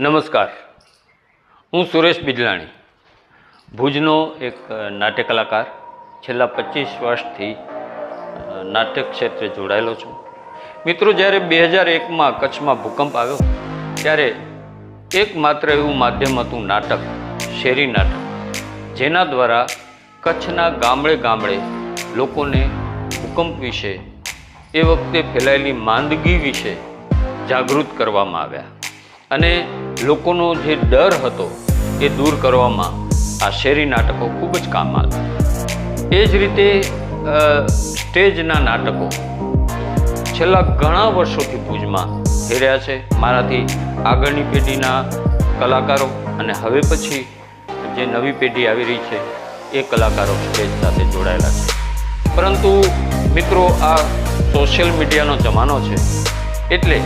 નમસ્કાર. હું સુરેશ બિજલાણી. ભુજનો એક નાટ્ય કલાકાર, છેલ્લા પચીસ વર્ષથી નાટ્ય ક્ષેત્રે જોડાયેલો છું. મિત્રો, જ્યારે બે હજાર એકમાં કચ્છમાં ભૂકંપ આવ્યો, ત્યારે એકમાત્ર એવું માધ્યમ હતું નાટક, શેરી નાટક. જેના દ્વારા કચ્છના ગામડે ગામડે લોકોને ભૂકંપ વિશે, એ વખતે ફેલાયેલી માંદગી વિશે જાગૃત કરવામાં આવ્યા. અને લોકોનો જે ડર હતો એ દૂર કરવામાં આ શેરી નાટકો ખૂબ જ કામ આવ્યા. એ જ રીતે સ્ટેજના નાટકો છેલ્લા ઘણા વર્ષોથી ભુજમાં થઈ રહ્યા છે. મારાથી આગળની પેઢીના કલાકારો અને હવે પછી જે નવી પેઢી આવી રહી છે, એ કલાકારો સ્ટેજ સાથે જોડાયેલા છે. પરંતુ મિત્રો, આ સોશિયલ મીડિયાનો જમાનો છે, એટલે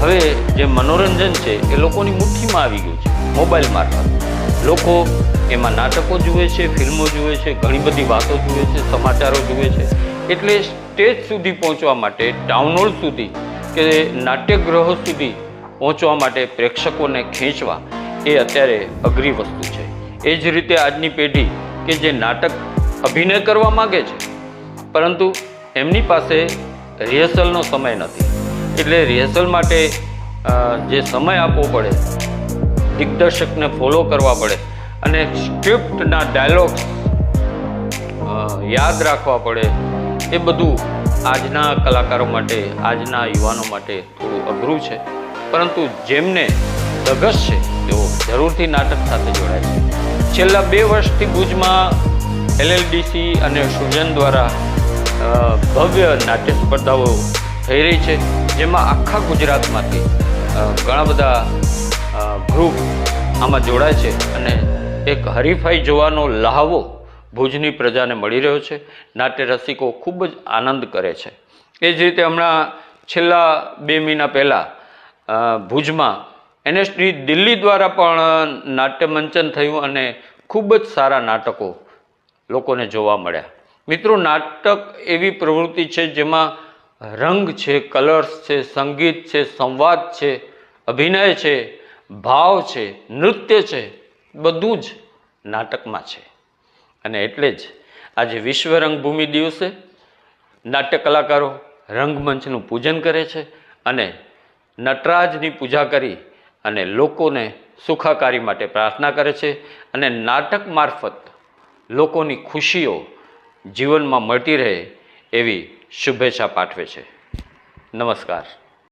હવે જે મનોરંજન છે, એ લોકોની મુઠ્ઠીમાં આવી ગયું છે, મોબાઈલ મારફત. લોકો એમાં નાટકો જુએ છે, ફિલ્મો જુએ છે, ઘણી બધી વાતો જુએ છે, સમાચારો જુએ છે. એટલે સ્ટેજ સુધી પહોંચવા માટે ટાઉન સુધી કે નાટ્યગૃહો સુધી પહોંચવા માટે પ્રેક્ષકોને ખેંચવા, એ અત્યારે અઘરી વસ્તુ છે. એ જ રીતે આજની પેઢી કે જે નાટક અભિનય કરવા માગે છે, પરંતુ એમની પાસે રિહર્સલનો સમય નથી. એટલે રિહર્સલ માટે જે સમય આપવો પડે, દિગ્દર્શકને ફોલો કરવા પડે અને સ્ક્રિપ્ટના ડાયલોગ્સ યાદ રાખવા પડે, એ બધું આજના કલાકારો માટે, આજના યુવાનો માટે થોડું અઘરું છે. પરંતુ જેમને ધગસ છે, તેઓ જરૂરથી નાટક સાથે જોડાય છે. છેલ્લા બે વર્ષથી ભુજમાં એલએલડીસી અને સૃજન દ્વારા ભવ્ય નાટ્ય સ્પર્ધાઓ થઈ રહી છે, જેમાં આખા ગુજરાતમાંથી ઘણા બધા ગ્રુપ આમાં જોડાય છે અને એક હરીફાઈ જોવાનો લહાવો ભુજની પ્રજાને મળી રહ્યો છે. નાટ્ય રસિકો ખૂબ જ આનંદ કરે છે. એ જ રીતે હમણાં છેલ્લા બે મહિના પહેલાં ભુજમાં એનએસડી દિલ્હી દ્વારા પણ નાટ્ય મંચન થયું અને ખૂબ જ સારા નાટકો લોકોને જોવા મળ્યા. મિત્રો, નાટક એવી પ્રવૃત્તિ છે જેમાં રંગ છે, કલર્સ છે, સંગીત છે, સંવાદ છે, અભિનય છે, ભાવ છે, નૃત્ય છે, બધું જ નાટકમાં છે. અને એટલે જ આજે વિશ્વ રંગભૂમિ દિવસે નાટ્ય કલાકારો રંગમંચનું પૂજન કરે છે અને નટરાજની પૂજા કરી અને લોકોને સુખાકારી માટે પ્રાર્થના કરે છે અને નાટક મારફત લોકોની ખુશીઓ જીવનમાં મળતી રહે એવી શુભેચ્છા પાઠવે છે. નમસ્કાર.